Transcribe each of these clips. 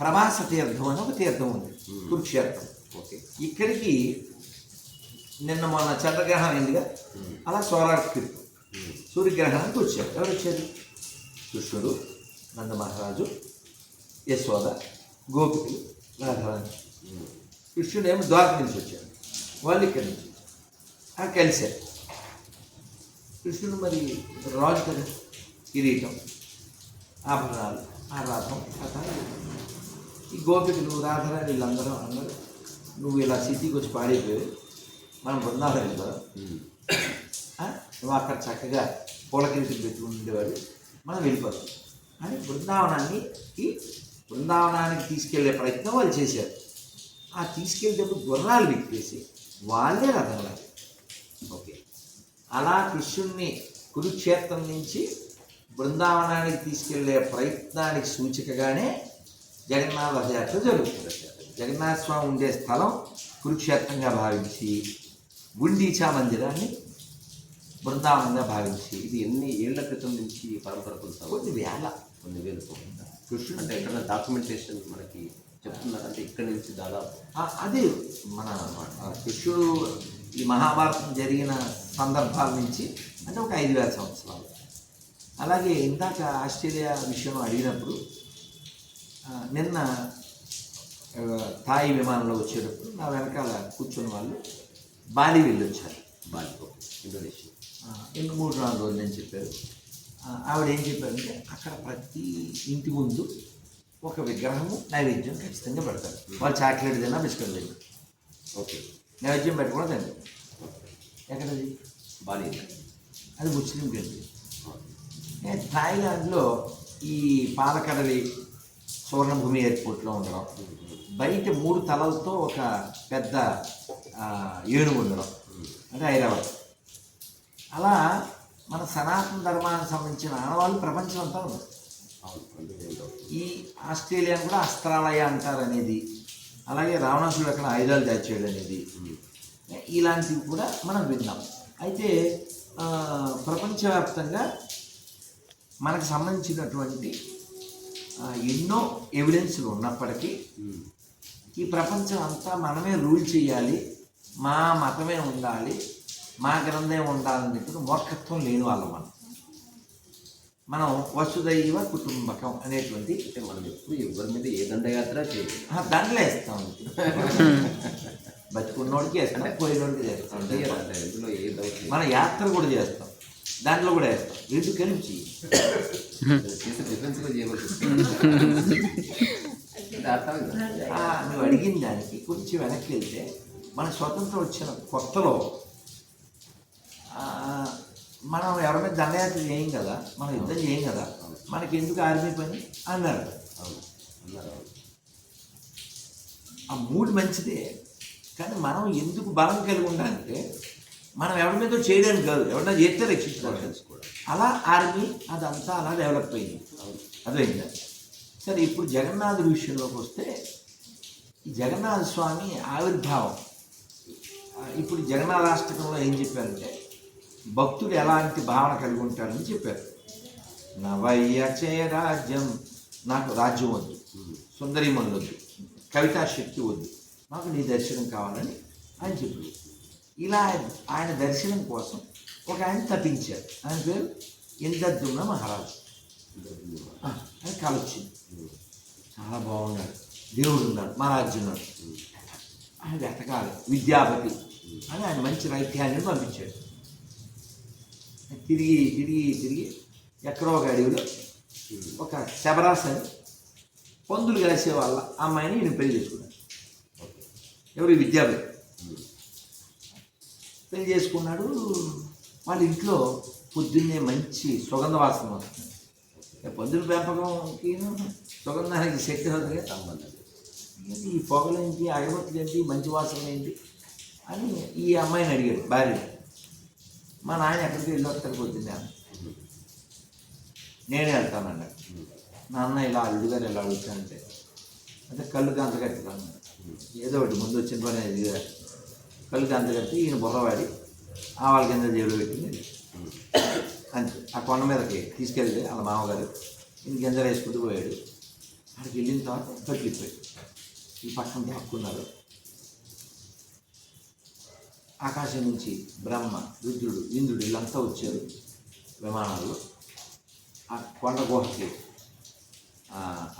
ప్రభాస తీర్థం అని ఒక తీర్థం ఉంది. కురుక్షేత్రం. ఓకే. ఇక్కడికి నిన్న మొన్న చంద్రగ్రహణం అయిందిగా. అలా సోలార్ సూర్యగ్రహణానికి వచ్చారు. ఎవరు వచ్చారు కృష్ణుడు. నంద మహారాజు యశోద గోపికలు రాధారాణి కృష్ణుడు ఏమో ద్వారక నుంచి వచ్చారు వాళ్ళు ఇక్కడి నుంచి. ఆ కలిశారు. కృష్ణుడు మరి రాజు కదా కిరీటం ఆభరణాలు ఆ రథం అట్లా ఈ గోపికలు రాధారాణి వీళ్ళందరూ అన్నారు. నువ్వు ఇలా సిటీకి వచ్చి పాడైపోయి మనం బృందావనం వెళ్ళిపోదాం ఆ? నువ్వు అక్కడ చక్కగా పూల కిరీటం పెట్టుకుని ఉండేవాడు. మనం వెళ్ళిపోతాం. అని బృందావనాన్ని ఈ బృందావనానికి తీసుకెళ్ళే ప్రయత్నం వాళ్ళు చేశారు. ఆ తీసుకెళ్ళేటప్పుడు గుర్రాలు విప్పేసి వాళ్ళే రథంలాగా ఓకే. అలా కృష్ణుణ్ణి కురుక్షేత్రం నుంచి బృందావనానికి తీసుకెళ్ళే ప్రయత్నానికి సూచికగానే జగన్నాథ రథయాత్ర జరుగుతుంది జగన్నాథ స్వామి ఉండే స్థలం కురుక్షేత్రంగా భావించి గుండీచా మందిరాన్ని బృందావనంగా భావించి ఇది ఎన్ని ఏళ్ళ క్రితం నుంచి పరంపర కొనసాగుతుంది కొన్ని వేల కొన్ని వేలు కృష్ణుడు అంటే ఎక్కడ డాక్యుమెంటేషన్ మనకి చెప్తున్నారంటే ఇక్కడి నుంచి దాదాపు అది మన కృష్ణుడు ఈ మహాభారతం జరిగిన సందర్భాల నుంచి అంటే ఒక ఐదు వేల సంవత్సరాలు అలాగే ఇందాక ఆస్ట్రేలియా విషయం అడిగినప్పుడు నిన్న థాయి విమానంలో వచ్చేటప్పుడు నా వెనకాల కూర్చున్న వాళ్ళు బాలి వెళ్ళొచ్చారు. బాలికో ఇండోనేషియా. ఎన్ని మూడు నాలుగు రోజులు అని చెప్పారు. ఆవిడ ఏం చెప్పారంటే అక్కడ ప్రతి ఇంటి ముందు ఒక విగ్రహము నైవేద్యం ఖచ్చితంగా పెడతారు. వాళ్ళు చాక్లెట్ తిన్నా బిస్కెట్ తిన్నా. ఓకే. నైవేద్యం పెట్టకుండా తింటారు. ఎక్కడది? బాలి అది ముస్లిం కంట్రీ నేను థాయిలాండ్లో ఈ పాలకడలి సువర్ణభూమి ఎయిర్పోర్ట్లో ఉండడం. బయట మూడు తలలతో ఒక పెద్ద ఏనుగు ఉండడం. అంటే ఐరావత్ అలా మన సనాతన ధర్మానికి సంబంధించిన ఆనవాళ్ళు ప్రపంచం అంతా ఉంది. ఈ ఆస్ట్రేలియా కూడా అస్త్రాలయ అంటారు అనేది అలాగే రావణాసుడు అక్కడ ఆయుధాలు దాచేయడం అనేది ఇలాంటివి కూడా మనం విన్నాం. అయితే ప్రపంచవ్యాప్తంగా మనకు సంబంధించినటువంటి ఎన్నో ఎవిడెన్స్లు ఉన్నప్పటికీ ఈ ప్రపంచం అంతా మనమే రూల్ చేయాలి మా మతమే ఉండాలి మా గ్రంథమే ఉండాలని చెప్పి మూర్ఖత్వం లేని వాళ్ళం మనం. మనం వసుదైవ కుటుంబకం అనేటువంటి అంటే మనం ఎప్పుడు ఎవరి మీద ఏ దండయాత్ర చేయలేదు ఆ, దండలు వేస్తాం. బతుకున్నోడికి వేస్తాం పోయినోడికి చేస్తాం మన యాత్ర కూడా చేస్తాం. దాంట్లో కూడా వేస్తాం. రెండు కలిపి ఆ, నువ్వు అడిగిన దానికి కొంచెం వెనక్కి వెళ్తే మన స్వతంత్రం వచ్చిన కొత్తలో ఆ, మనం ఎవరి మీద దండయాత్ర చేయం కదా మనం యుద్ధం చేయం కదా మనకి ఎందుకు ఆర్మీ పని? అన్నారు. ఆ మూడు మంచిదే. కానీ మనం ఎందుకు బలం కలిగి ఉండాలంటే మనం ఎవరి మీద చేయడానికి కాదు. ఎవరన్నా చేస్తే రక్షించుకోవాలి. కూడా అలా ఆర్మీ అదంతా అలా డెవలప్ అయింది. అదైందా సరే ఇప్పుడు జగన్నాథుడి విషయంలోకి వస్తే జగన్నాథ్ జగన్నాథ స్వామి ఆవిర్భావం. ఇప్పుడు ఇప్పుడు జగన్నాథాష్టకంలో ఏం చెప్పారంటే భక్తుడు ఎలాంటి భావన కలిగి ఉంటాడని చెప్పారు. నవయ్యచే రాజ్యం. నాకు రాజ్యం వద్దు. సుందరిమణులు వద్దు. కవితా శక్తి వద్దు. నాకు నీ దర్శనం కావాలని ఆయన చెప్పారు. ఇలా ఆయన దర్శనం కోసం ఒక ఆయన తప్పించారు ఆయన పేరు ఇంద్రద్యుమ్న మహారాజు. ఆయన కాలొచ్చింది. చాలా బాగున్నాడు. దేవుడు ఉన్నాడు. మహారాజు ఉన్నాడు. ఆయన వెతకాలి. విద్యాపతి. అని ఆయన మంచి రైత్యాన్ని పంపించాడు. తిరిగి తిరిగి తిరిగి ఎక్కడో ఒక అడవిలో ఒక శబరాస్ అని పందులు కలిసే వాళ్ళ అమ్మాయిని ఈయన పెళ్ళి చేసుకున్నాడు. ఎవరు? విద్యాపతి. పెళ్ళి చేసుకున్నాడు. వాళ్ళ ఇంట్లో పొద్దున్నే మంచి సుగంధ వాసన వస్తుంది. పొద్దున పెంపకంకి సుగంధానికి శక్తి అవుతుంది సంబంధం. ఈ పొగలు ఏంటి అగరబత్తులు ఏంటి మంచి వాసన ఏంటి అని ఈ అమ్మాయిని అడిగాడు భార్య మా నాయన ఎక్కడికి వెళ్ళి వస్తారు పొద్దున్నే నేనే వెళ్తానన్నాడు నాన్న ఇలా అల్లుడు గారు ఇలా అడుగుతానంటే అంటే కళ్ళు గంత కట్టుతాను ఏదో ఒకటి ముందు వచ్చిన పని అది కదా. కళ్ళు గంత కట్టి ఈయన బుర్రవాడి ఆవాల కింద జేబులో పెట్టింది. అంతే. ఆ కొండ మీదకి తీసుకెళ్తే వాళ్ళ మామగారు ఈయన గింజలు వేసుకుంటూ పోయాడు. అక్కడికి వెళ్ళిన తర్వాత తగ్గిపోయి ఈ పక్కన దాక్కున్నారు. ఆకాశం నుంచి బ్రహ్మ రుద్రుడు ఇంద్రుడు వీళ్ళంతా వచ్చారు విమానాల్లో. ఆ కొండ గుహకి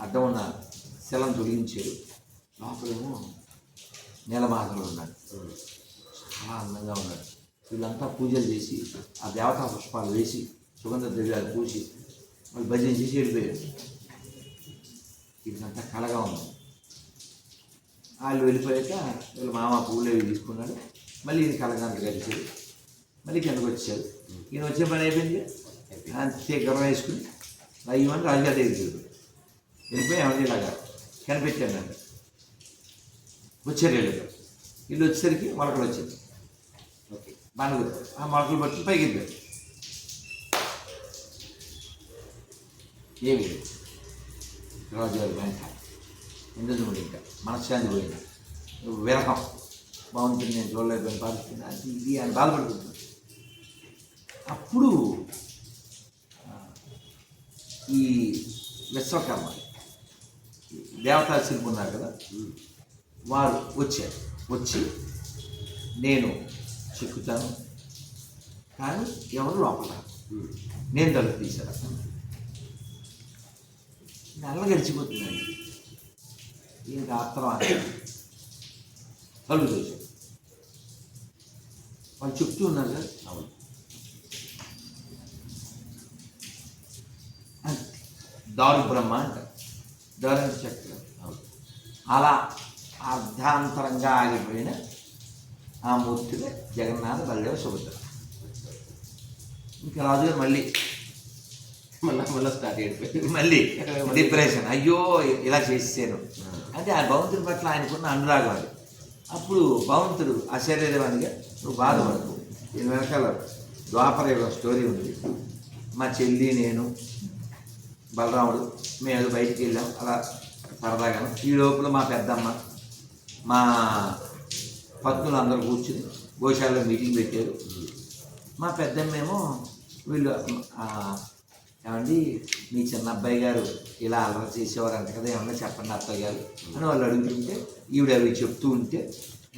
అడ్డం ఉన్న శిలను తొలగించారు. లోపలేమో నీలమాధవుడు ఉన్నాడు. చాలా అందంగా ఉన్నాడు. వీళ్ళంతా పూజలు చేసి ఆ దేవతా పుష్పాలు వేసి సుగంధ ద్రవ్యాలు పూసి వాళ్ళు భజన చేసి వెళ్ళిపోయారు. వీళ్ళంతా కలగా ఉంది వాళ్ళు వెళ్ళిపోయాక వీళ్ళ మామ పువ్వులు అవి తీసుకున్నాడు. మళ్ళీ ఈయన కలగానికి కలిసాడు మళ్ళీ కిందకు వచ్చాడు ఈయన వచ్చే పని అయిపోయింది. అంతే గర్వం వేసుకుని అయ్యమని రాజుగారి దగ్గర వెళ్ళిపోయి ఏమని ఇలాగా కనిపెట్టాను నన్ను. వచ్చారు వీళ్ళు వచ్చేసరికి మొలకలు వచ్చింది. ఓకే బాగా ఆ మొలకలు పట్టుకుని పైకి వెళ్ళిపోయారు ఏమి లేదు. రాజుగారి వెంట ఎందుకు ఇంకా? మనశ్శాంతి పోయింది? విరహం. బాగుంటుంది నేను చూడలేకపోయిన పరిస్థితి అది ఇది అని బాధపడుతుంది అప్పుడు ఈ విశ్వకర్మ దేవతా శిల్పి ఉన్నారు కదా? వారు వచ్చారు. వచ్చి నేను చెక్కుతాను. కానీ ఎవరు లోపల. నేను తలుపు తీశాను. నల్ల గడిచిపోతుందండి ఇంకా ఆత్రం తలుపు తీశాను. వాళ్ళు చెప్తూ ఉన్నారు కదా? అవును. దారు బ్రహ్మ అంటారు. దారు చక్రం. అవును. అలా అర్ధాంతరంగా ఆగిపోయిన ఆ మూర్తిలో జగన్నాథ బలదేవ సుభద్ర. ఇంకా రాజుగారు మళ్ళీ మళ్ళీ మళ్ళీ స్టార్ట్ అయిపోయింది మళ్ళీ డిప్రెషన్. అయ్యో ఇలా చేసేసాను అంటే ఆ భగవంతుడి పట్ల ఆయనకున్న అనురాగం అది. అప్పుడు భగవంతుడు అశరీరవానిగా నువ్వు బాధపడకు. దీని వెనకాల ద్వాపర స్టోరీ ఉంది. మా చెల్లి నేను బలరాముడు మేము బయటికి వెళ్ళాం. అలా సరదాగా ఈ లోపల మా పెద్దమ్మ మా పత్నులు అందరూ కూర్చుని గోశాలలో మీటింగ్ పెట్టారు. మా పెద్దమ్మేమో వీళ్ళు ఏమండి మీ చిన్న అబ్బాయి గారు ఇలా అల్లరి చేసేవారు అంట కదా ఏమన్నా చెప్పండి అత్తయ్య గారు అని వాళ్ళు అడుగుతుంటే ఈవిడ అవి చెప్తూ ఉంటే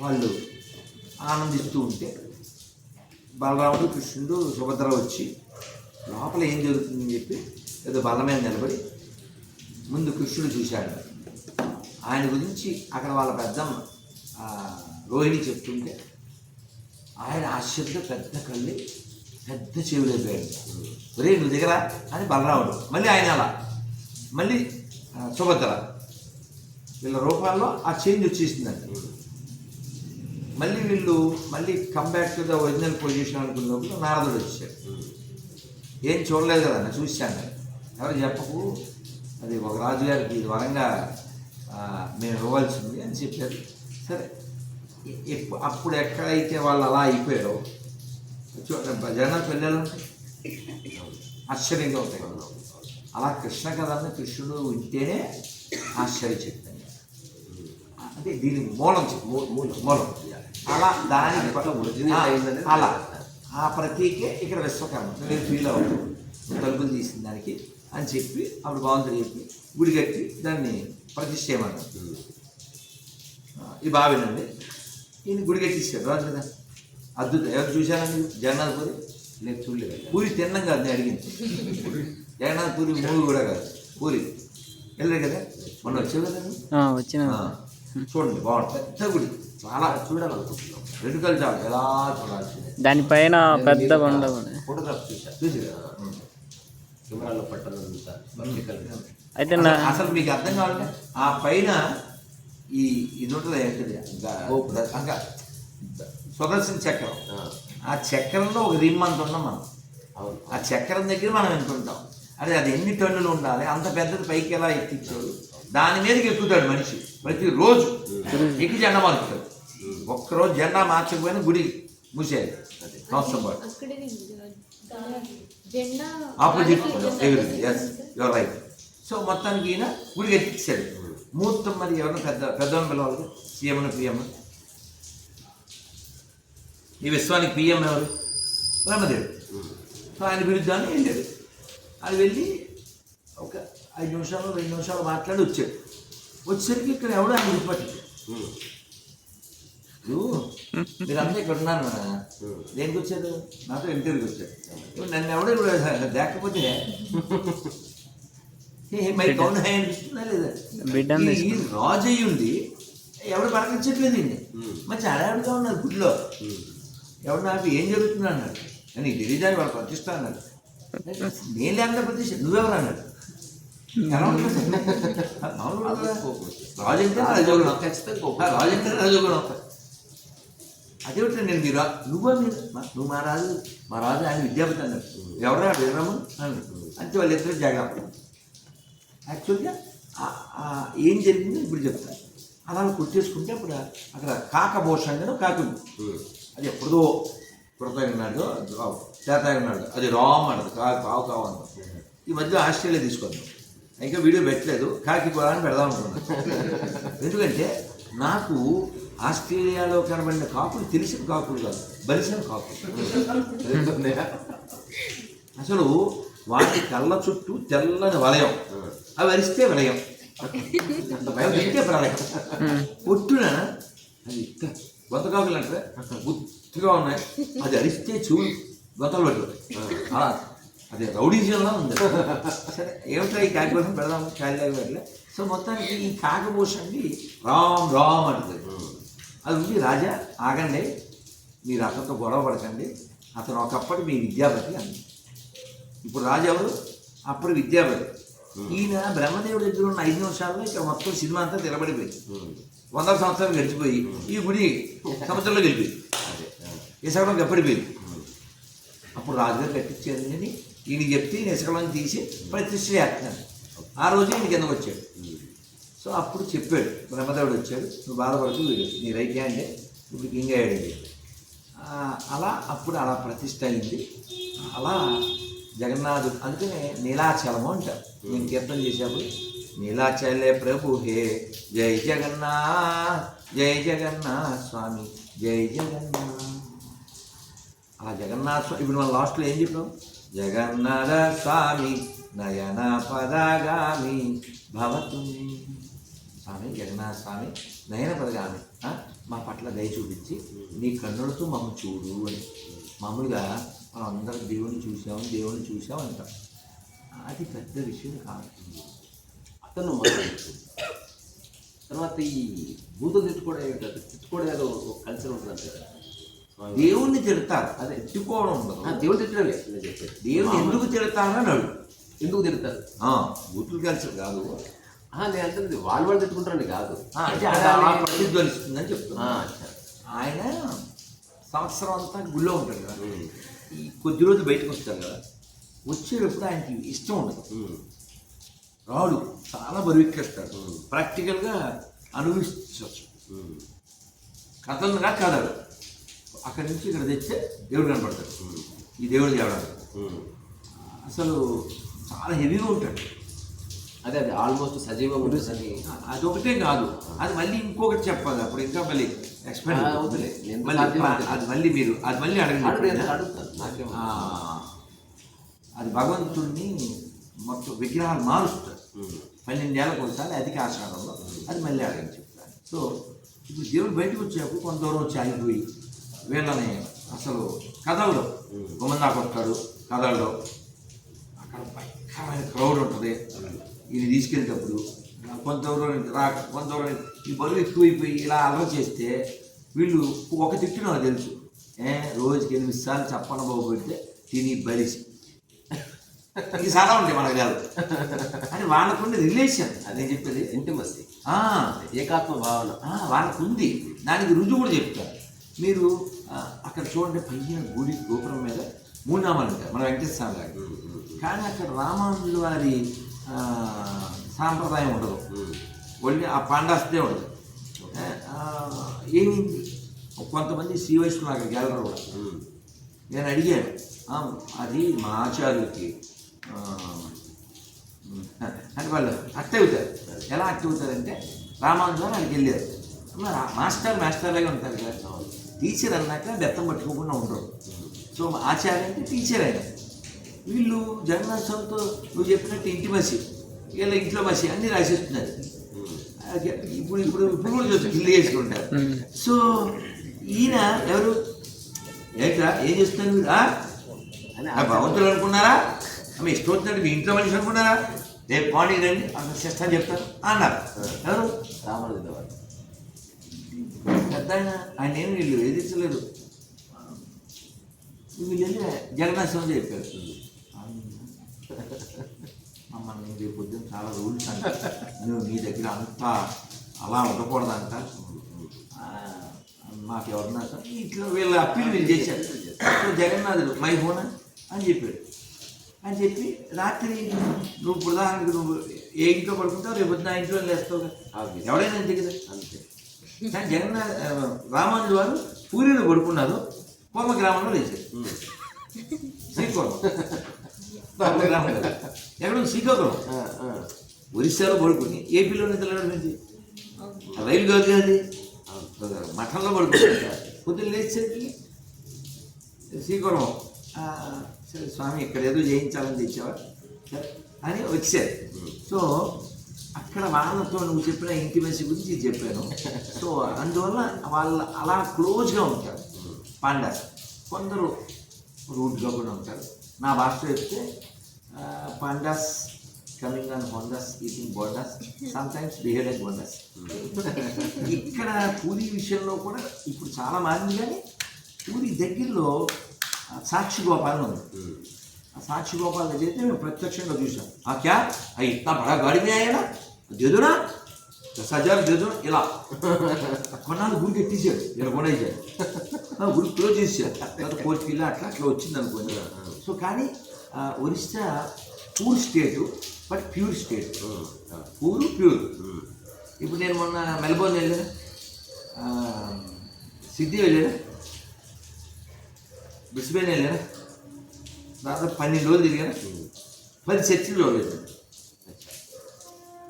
వాళ్ళు ఆనందిస్తూ ఉంటే బలరాముడు కృష్ణుడు సుభద్ర వచ్చి లోపల ఏం జరుగుతుందని చెప్పి ఏదో బల్ల మీద నిలబడి ముందు కృష్ణుడు చూశాడు. ఆయన గురించి అక్కడ వాళ్ళ పెద్దమ్మ రోహిణి చెప్తుంటే ఆయన ఆశ్చర్యంగా పెద్ద కళ్ళు పెద్ద చెవులు అయిపోయాడు. ఒరే నువ్వు దిగరా అని బలరాముడు. మళ్ళీ ఆయన అలా. మళ్ళీ సుభద్ర. వీళ్ళ రూపాల్లో ఆ చేంజ్ వచ్చేసిందండి. మళ్ళీ వీళ్ళు మళ్ళీ comeback to the original position అనుకున్నప్పుడు నారదుడు వచ్చాడు. ఏం చూడలేదు కదా చూశాను. ఎవరు చెప్పకు? అది ఒక రాజుగారికి వరంగా మేము ఇవ్వాల్సింది అని చెప్పారు. సరే ఎప్పు- అప్పుడు ఎక్కడైతే వాళ్ళు అలా అయిపోయారో చూడండి జగన్నాథ్ వెళ్ళాలంటే ఆశ్చర్యంగా ఉంటాయి. అలా కృష్ణ కథని కృష్ణుడు వింటేనే ఆశ్చర్య చెప్తాను అంటే దీనికి మూలం మూలం మూలం. అలా అయిందనేది అలా. ఆ ప్రతీకే ఇక్కడ విశ్వకర్మ. మీరు ఫీల్ అవ్వదు తలుపులు తీసిన దానికి. అని చెప్పి అప్పుడు బాగుంటుంది చెప్పి గుడి కట్టి దాన్ని ప్రతిష్ఠ చేయమన్నారు ఈ బావినండి ఈయన గుడి కట్టిస్తాడు రాజు కదా. అద్భుతం. ఎవరు చూశారండి జగన్నాథ్ పూరి? నేను చూడలేదు. పూరి తిన్నాం కాదు నేను అడిగింది. జగన్నాథ్ పూరి మూవీ కూడా కాదు. పూరి. వెళ్ళారు కదా? మొన్న వచ్చావు కదా వచ్చిన. చూడండి బాగుంటుంది పెద్ద గుడి. చాలా చూడాలనుకుంటున్నాం. రెండు కళ్ళు చాలు. ఎలా చూడాల్సిందే? దానిపైన పెద్ద. ఫోటోగ్రాఫ్ చూసా. చూసి కదా ఉం. కెమెరాలో పట్టనంత వర్టికల్ అయితే నా అసలు- మీకు అర్థం కావాలంటే ఆ పైన ఈ ఇది ఉంటుంది ఏంటిది? ఇంకా సుదర్శన చక్రం. ఆ. చక్రంలో ఒక రిమ్ అంత ఉన్నాం మనం. ఆ చక్రం దగ్గర మనం ఎంతుంటాం అదే అది ఎన్ని టన్నులు ఉండాలి? అంత పెద్దది పైకి ఎలా ఎక్కించాడు? దాని మీదకి ఎక్కుతాడు మనిషి. ప్రతిరోజు ఎక్కి జెండా మార్చుతాడు ఒక్కరోజు జెండా మార్చకపోయినా గుడి మూసేయాలి. సంవత్సరం పాటు. ఆపోజిట్ ఎగురుంది ఎస్ యువర్ రైట్ సో మొత్తానికి ఈయన గుడికి ఎక్కించాడు ముహూర్తం మరి ఎవరైనా పెద్ద పెద్దవాళ్ళని పిలవాలి? సీఎంను పిఎం ఈ విశ్వానికి పిఎం ఎవరు? బ్రహ్మదేవుడు. సో ఆయన విరుద్ధాన్ని వెళ్ళాడు అది వెళ్ళి ఒక ఐదు నిమిషాలు రెండు నిమిషాలు మాట్లాడి వచ్చాడు. వచ్చేసరికి ఇక్కడ ఎవడో ఆయన గుర్తుపట్టాడు ఇప్పుడు మీరంతా ఇక్కడ ఉన్నారు కదా ఉమ్. దేనికి వచ్చారు నాతో ఇంటర్వ్యూకి వచ్చారు. ఇప్పుడు నన్ను ఎవడో ఇప్పుడు లేకపోతే? ఏ మరి కౌన్ అనిపిస్తుందా లేదా? రాజు అయ్యి ఉండి ఎవడు పలకరించట్లేదు ఇండి ఉమ్. మంచి అడావిడిగా ఉన్నారు గుడిలో. ఎవడు నాకు ఏం జరుగుతుంది అన్నాడు అని తెలియదని వాడు ప్రతిష్ట అన్నాడు నేను లేకుండా ప్రతిష్ట నువ్వెవరు అన్నాడు. రాజు అంటే రజోగుణం. ఖచ్చితంగా రాజు అంటే రజోగుణం. అదే ఒకటి నేను మీరు నువ్వా మీరు? నువ్వు మా రాజు మా రాజు ఆయన విద్యాపతి అన్నాడు ఎవరా వీరము అన్నాడు అంతే వాళ్ళిద్దరు జాగ్రత్త యాక్చువల్గా ఏం జరిగిందో ఇప్పుడు చెప్తాను అలా కొట్టేసుకుంటే అప్పుడు అక్కడ కాకభూషణ్ కాకి. అది ఎప్పుడో కృతజ్ఞనాడు చేతన్నాడు అది రామ్ అన్నది కా కావు కావు అన్నది. ఈ మధ్య ఆస్ట్రేలియా తీసుకొద్దాం ఇంకా వీడియో పెట్టలేదు కాకి అని పెడదాం అనుకున్నాను ఎందుకంటే నాకు ఆస్ట్రేలియాలో కనబడిన కాకులు తెలిసిన కాకులు కాదు బలిసిన కాకులు అసలు వాటి కళ్ళ చుట్టూ తెల్లని వలయం. అవి అరిస్తే విలయం. భయం తింటే ప్రళయం. పొట్టున అది గొంతకాకులు అంటే గుర్తుగా ఉన్నాయి. అది అరిస్తే చెవులు గొంతలు పట్టుకుంటాయి. అలా అది రౌడీజంలా ఉంది. సరే ఏమిటో ఈ కాకపోసం పెడదాము? కాయలాగా సో మొత్తానికి ఈ కాకభూషణి రామ్ రామ్ అంటుంది. అది ఉంది రాజా ఆగండి. మీరు అతనితో గొడవ పడకండి. అతను ఒకప్పటి మీ విద్యాపతి అంది ఇప్పుడు రాజు ఎవరు? అప్పుడు విద్యాపతి. ఈయన బ్రహ్మదేవుడి దగ్గర ఉన్న ఐదు నిమిషాల్లో ఇక్కడ మొత్తం సినిమా అంతా తిరబడిపోయింది. వందల సంవత్సరాలు గడిచిపోయి ఈ గుడి సముద్రంలో గెలిపోయింది. ఇసకలం గప్పడిపోయింది. అప్పుడు రాజుగారు కట్టించారు అని ఈయన చెప్తే ఈయన ఇసకలం తీసి ప్రతిష్ఠ చేస్తున్నాను ఆ రోజు ఈయన కిందకు వచ్చాడు. సో అప్పుడు చెప్పాడు బ్రహ్మదేవుడు వచ్చాడు నువ్వు బాధపడుతూ వీడు నీ రైట్ హ్యాండే ఇప్పుడు కింగ్ అయ్యాడు అలా అప్పుడు అలా ప్రతిష్ట అయింది. అలా జగన్నాథుడు అందుకనే నీలాచలము అంటారు. నేను కీర్తన చేసేప్పుడు నీలాచలే ప్రభు హే జై జగన్నాథ్ జై జగన్నాథ్ స్వామి జై జగన్నాథ్. ఆ జగన్నాథ స్వామి ఇప్పుడు మనం లాస్ట్లో ఏం చెప్పాం జగన్నాథ స్వామి నయన పదగామి భవతు స్వామి జగన్నాథ స్వామి నయన పదగామి? మా పట్ల దయ చూపించి నీ కన్నులతో మమ్మ చూడు అని. మామూలుగా మనం అందరం దేవుని చూసాం దేవుని చూసాం అంటాం. అది పెద్ద విషయం కాదు. అతను తర్వాత ఈ బూతులు తిట్టుకోవడం అది తిట్టుకోవడం ఏదో ఒక కల్చర్ ఉంటుంది కదా. దేవుణ్ణి తిడతారు. అది ఎత్తుకోవడం ఉండదు. దేవుడు తిట్టడమే నేను చెప్పేది దేవుని ఎందుకు తిడతారని అడుగు ఎందుకు తిడతారు? ఆ, బూతులు కలిసి కాదు. నేను అంటే వాళ్ళు వాళ్ళు తిట్టుకుంటారండి కాదు ప్రతిధ్వనిస్తుందని చెప్తున్నా. ఆయన సంవత్సరం అంతా గుళ్ళో ఉంటాడు కదా. ఈ కొద్ది రోజులు బయటకు వస్తాడు కదా వచ్చేటప్పుడు ఆయనకి ఇష్టం ఉండదు. రాడు చాలా బరువెక్కేస్తాడు. ప్రాక్టికల్గా అనుభవించవచ్చు. కథలుగా కథలు అక్కడి నుంచి ఇక్కడ తెస్తే దేవుడు కనపడతాడు. ఈ దేవుడు తేవడానికి. అసలు చాలా హెవీగా ఉంటాడు అదే అదే ఆల్మోస్ట్ సజీవంగా ఉంటుందని. అదొకటే కాదు. అది మళ్ళీ ఇంకొకటి చెప్పాలి అప్పుడు. ఇంకా మళ్ళీ ఎక్స్ప్లెయిన్ అవుతుంది. అది మళ్ళీ మీరు అది మళ్ళీ అడగండి అది భగవంతుడిని మొత్తం విగ్రహాలు మారుస్తారు. పన్నెండేళ్ళకి ఒకసారి అధిక ఆచారంలో అది మళ్ళీ అడగని చెప్తాను. సో ఇప్పుడు దేవుడు బయటకు వచ్చేప్పుడు కొంత దూరం వచ్చి ఆగిపోయి వీళ్ళని అసలు కథల్లో గుమ్మందాకు వస్తారు. కథల్లో అక్కడ భయంకరమైన క్రౌడ్ ఉంటుంది. ఇది తీసుకెళ్ళేటప్పుడు కొంత దూరం నుంచి రా కొంత దూరం నుంచి. ఈ బరువు ఎక్కువైపోయి ఇలా అలవాటు చేస్తే వీళ్ళు ఒక తిట్టు నాకు తెలుసు. ఏ రోజుకి ఎనిమిది సార్లు చప్పన బాబు పెడితే తిని బలిసి ఇది చాలా ఉంటాయి మనకు కాదు. అని వాళ్ళకుండే రిలేషన్ అదే చెప్పేది. ఇంటిమసీ ఆ, ఏకాత్మ భావన. వాళ్ళకు ఉంది దానికి రుజువు కూడా చెప్తారు మీరు అక్కడ చూడండి పైన గుడి గోపురం మీద మూడు నామాలు ఉంటాయి. మన వెంకటేశ్వర స్వామి గారి. కానీ అక్కడ రామానుజుల వారి సాంప్రదాయం ఉండదు. ఓన్లీ ఆ పాండాస్తే ఉండదు. ఏమైంది కొంతమంది శ్రీ వైష్ణవులు అక్కడికి వెళ్ళరు కూడా. నేను అడిగాను అది మా ఆచార్యులకి ఆ, అంటే వాళ్ళు అట్ట అవుతారు. ఎలా అట్ట అవుతారంటే రామానుజు అక్కడికి వెళ్ళారు. మాస్టర్ మాస్టర్లాగే ఉంటారు కదా. టీచర్ అన్నాక బెత్తం పట్టుకోకుండా ఉండరు. సో మా ఆచార్య అంటే టీచర్ అయినా వీళ్ళు స్వామితో నువ్వు చెప్పినట్టు ఇంటిమసి వీళ్ళ ఇంట్లో మసి అన్ని రాసేస్తున్నారు. అదే, ఇప్పుడు ఇప్పుడు ఇప్పుడు కూడా చూస్తే కిల్లు చేసుకుంటారు. సో ఈయన ఎవరు? ఏంట్రా ఏం చేస్తున్నారు మీరు? ఆ? ఆ భగవంతుడు అనుకున్నారా? మీ ఇష్టం వచ్చినట్టు మీ ఇంట్లో మనిషి అనుకున్నారా? రేపు మార్నింగ్ రండి అక్కడ చేస్తాను చెప్తాను అన్నారు. ఎవరు? రామానుజుల వారు పెద్ద ఆయన ఆయన ఏం వీళ్ళు ఎదిరించలేదు వీళ్ళు వెళ్ళి జగన్నాథ్ స్వామి చెప్పారు. మమ్మల్ని రేపు పొద్దున్న చాలా రూల్స్ అంట నువ్వు నీ దగ్గర అంతా అలా ఉండకూడదంట. మాకు ఎవరన్నా ఇట్లా వీళ్ళ అప్పీల్ వీళ్ళు చేశారు. జగన్నాథుడు మై హోనా? అని చెప్పాడు. అని చెప్పి రాత్రి నువ్వు ఉదాహరణకు నువ్వు ఏ ఇంట్లో పడుకుంటావు? రేపు పొద్దున్న ఆ ఇంట్లో లేస్తావు. ఎవడైనా అంతే కదా. అంతే. కానీ జగన్నాథ్ రామానుజు వారు పూరిలో పడుకున్నారు. కోమ గ్రామంలో లేచారు ఉమ్. శ్రీకోణం కోమ గ్రామం కదా. ఎక్కడ శ్రీకాకుళం. ఒరిస్సాలో పడుకుని ఏపీలో నిద్రలేడు నుంచి. రైలు కాదు కదా అది? మఠంలో పడుకున్నారు పొద్దున్న లేచేసరికి శ్రీకాకుళం. సరే స్వామి ఇక్కడ ఏదో చేయించాలని తెచ్చావా? అని వచ్చారు. సో అక్కడ వాళ్ళతో నువ్వు చెప్పిన ఇంటిమెసీ గురించి చెప్పాను. సో అందువల్ల వాళ్ళ అలా క్లోజ్గా ఉంటారు. పాండాస్ కొందరు రూట్గా కూడా ఉంటారు. నా భాషలో చెప్తే pandas coming on hondas eating bondas sometimes behave like bondas ఇక్కడ పూరి విషయంలో కూడా ఇప్పుడు చాలా మారింది కానీ పూరి దగ్గరలో సాక్షి గోపాల్ ఉంది. ఆ సాక్షి గోపాల్ దగ్గర అయితే మేము ప్రత్యక్షంగా చూసాం. ఆ క్యా? ఆ ఇట్లా బడా గాడి మీద ఆయన? దేదునా? దస్ హజార్ దేదునా? ఇలా. కొన్నాళ్ళు గురికి ఎట్టించాడు ఇలా కొనేసాడు. గురి క్లోజ్ చేశాడు కోర్టు పిల్ల అట్లా అట్లా వచ్చింది అనుకోండి సో కానీ Orissa poor state but pure state. Poor pure. ఇప్పుడు నేను మొన్న మెల్బోర్న్ వెళ్ళాను. సిడ్నీ వెళ్ళాను. బ్రిస్బెన్ వెళ్ళాను. దాదాపు పన్నెండు రోజులు తిరిగాను. పది చర్చిలు చూడలేదు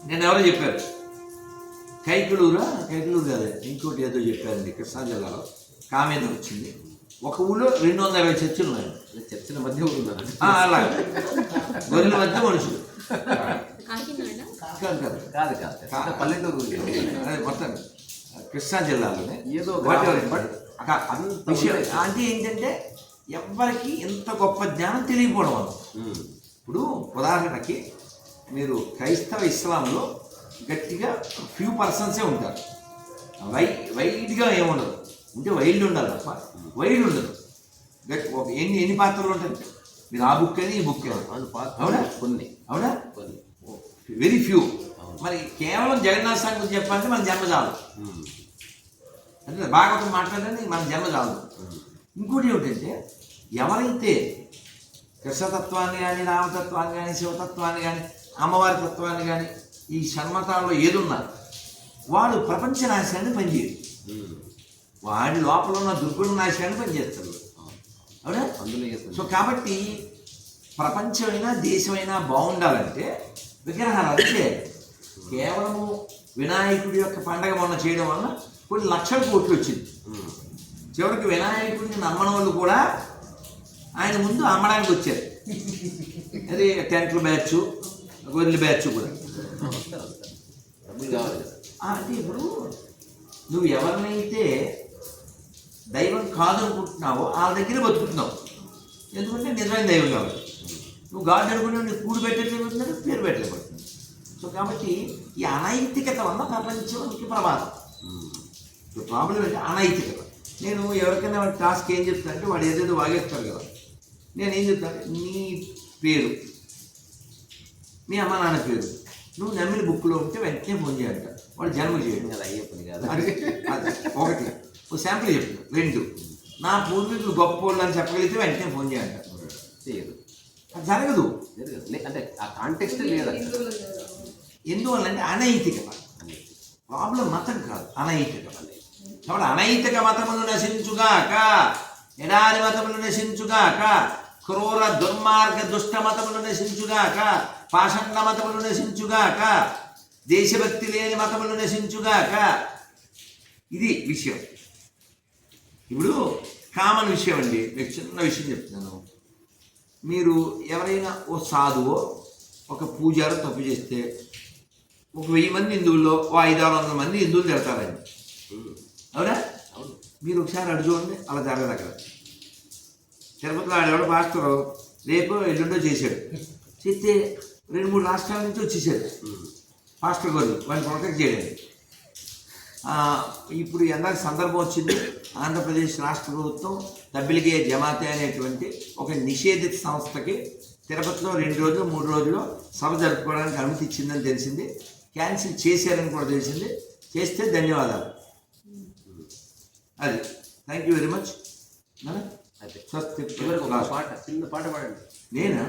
నేను ఎవరో చెప్పారు. కైకులూరా? కైకులూరు కాదు. ఇంకోటి ఏదో చెప్పారండి. కృష్ణా జిల్లాలో కామేద వచ్చింది. ఒక ఊళ్ళో రెండు వందల యాభై చర్చిలు ఉన్నాయి. చర్చల మధ్య ఉన్నారు అలా గొర్రెల మధ్య మనుషులు. కాదు కాదు కాదు కాదు. పల్లెటూరు మొత్తం కృష్ణా జిల్లాలోనే. ఏదో విషయం. అంటే ఏంటంటే ఎవ్వరికి ఎంత గొప్ప జ్ఞానం తెలియకపోవడం వల్ల. ఇప్పుడు ఉదాహరణకి మీరు క్రైస్తవ ఇస్లాంలో గట్టిగా ఫ్యూ పర్సన్సే ఉంటారు. వై వైడ్గా ఏముండదు. ఉంటే వైల్డ్ ఉండాలి తప్ప. వైల్డ్ ఉండదు. ఎన్ని ఎన్ని పాత్రలు ఉంటాయి మీరు ఆ బుక్ అని ఈ బుక్ అవును? కొన్ని అవునా కొన్ని వెరీ ఫ్యూ. మరి కేవలం జగన్నాథ్ స్వామి గురించి చెప్పాలంటే మన జన్మ చాలు. అంటే భాగవతం మాట్లాడండి మన జన్మ చాలు. ఇంకోటి ఏమిటంటే ఎవరైతే కృష్ణతత్వాన్ని కానీ రామతత్వాన్ని కానీ శివతత్వాన్ని కానీ అమ్మవారి తత్వాన్ని కానీ ఈ షణ్మతాల్లో ఏదున్నా వాడు ప్రపంచ నాశనాన్ని పనిచేయడు ఉమ్. వాడి లోపల ఉన్న దుర్గుణ నాశనాన్ని పనిచేస్తాడు అవును. సో కాబట్టి ప్రపంచమైనా దేశమైనా బాగుండాలంటే విగ్రహాలు అంతే కేవలము వినాయకుడి యొక్క పండగ మొన్న చేయడం వల్ల కొన్ని లక్షల కోట్లు వచ్చింది. చివరికి వినాయకుడిని నమ్మని వాళ్ళు కూడా ఆయన ముందు అమ్మడానికి వచ్చారు. అది టెంట్ల బ్యాచ్ గొర్రెల బ్యాచ్ కూడా. అంటే ఇప్పుడు నువ్వు ఎవరినైతే దైవం కాదనుకుంటున్నావో వాళ్ళ దగ్గర బతుకుతున్నావు. ఎందుకంటే నిజమైన దైవం కాబట్టి. నువ్వు గాడ్ అనుకునే నీకు కూడు పెట్టలేకపోతున్నాడు పేరు పెట్టలేకపోతున్నాడు సో కాబట్టి ఈ అనైతికత వల్ల ప్రపంచానికి ప్రమాదం. ప్రాబ్లం అంటే అనైతికత. నేను ఎవరికైనా వాడి టాస్క్ ఏం చెప్తాను అంటే వాడు ఏదేదో వాగేస్తారు కదా. నేను ఏం చెప్తాను నీ పేరు మీ అమ్మ నాన్న పేరు నువ్వు నమ్మిన బుక్లో ఉంటే వెంటనే ఫోన్ చేయాలంట వాడు జన్మ చేయడు. అది అయ్యే పని కాదు. ఒకటి. ఒక శాంపుల్ చెప్తాను రెండు నా పూర్వీకులు గొప్ప వాళ్ళు అని చెప్పగలిగితే వెంటనే ఫోన్ చేయాలంట చేయదు అది జరగదు. అంటే ఆ కాంటెక్స్ట్ లేదు. ఎందువల్లంటే అనైతికత ప్రాబ్లం మతం కాదు అనైతికత కాబట్టి అనైతిక మతములు నశించుగాక ఎడారి మతములు నశించుగాక క్రూర దుర్మార్గ దుష్ట మతములు నశించుగాక పాషండ మతములు నశించుగాక దేశభక్తి లేని మతములు నశించుగాక ఇది విషయం. ఇప్పుడు కామన్ విషయం అండి. మీకు చిన్న విషయం చెప్తున్నాను. మీరు ఎవరైనా ఓ సాధువో ఒక పూజారు తప్పు చేస్తే ఒక వెయ్యి మంది హిందువుల్లో ఓ ఐదు ఆరు వందల మంది హిందువులు తిడతారండి. అవునా? అవును. మీరు ఒకసారి అడు చూడండి అలా జరగదు అక్కడ తిరుపతిలో ఆడేవాడు మాస్టరు రేపు ఎల్లుండో చేశాడు. చేస్తే రెండు మూడు రాష్ట్రాల నుంచి వచ్చేసాడు. మాస్టర్ గారు వాడిని ప్రొటెక్ట్ చేయడానికి. ఆ, ఇప్పుడు ఎందాక సందర్భం వచ్చింది. ఆంధ్రప్రదేశ్ రాష్ట్ర ప్రభుత్వం తబ్బిలిగే జమాతే అనేటువంటి ఒక నిషేధిత సంస్థకి తిరుపతిలో రెండు రోజులు మూడు రోజులు సభ జరుపుకోవడానికి అనుమతి ఇచ్చిందని తెలిసింది. క్యాన్సిల్ చేశారని కూడా తెలిసింది. చేస్తే ధన్యవాదాలు. అది. థ్యాంక్ యూ వెరీ మచ్ స్వస్తి చిన్న పాట పాడండి. నేనా?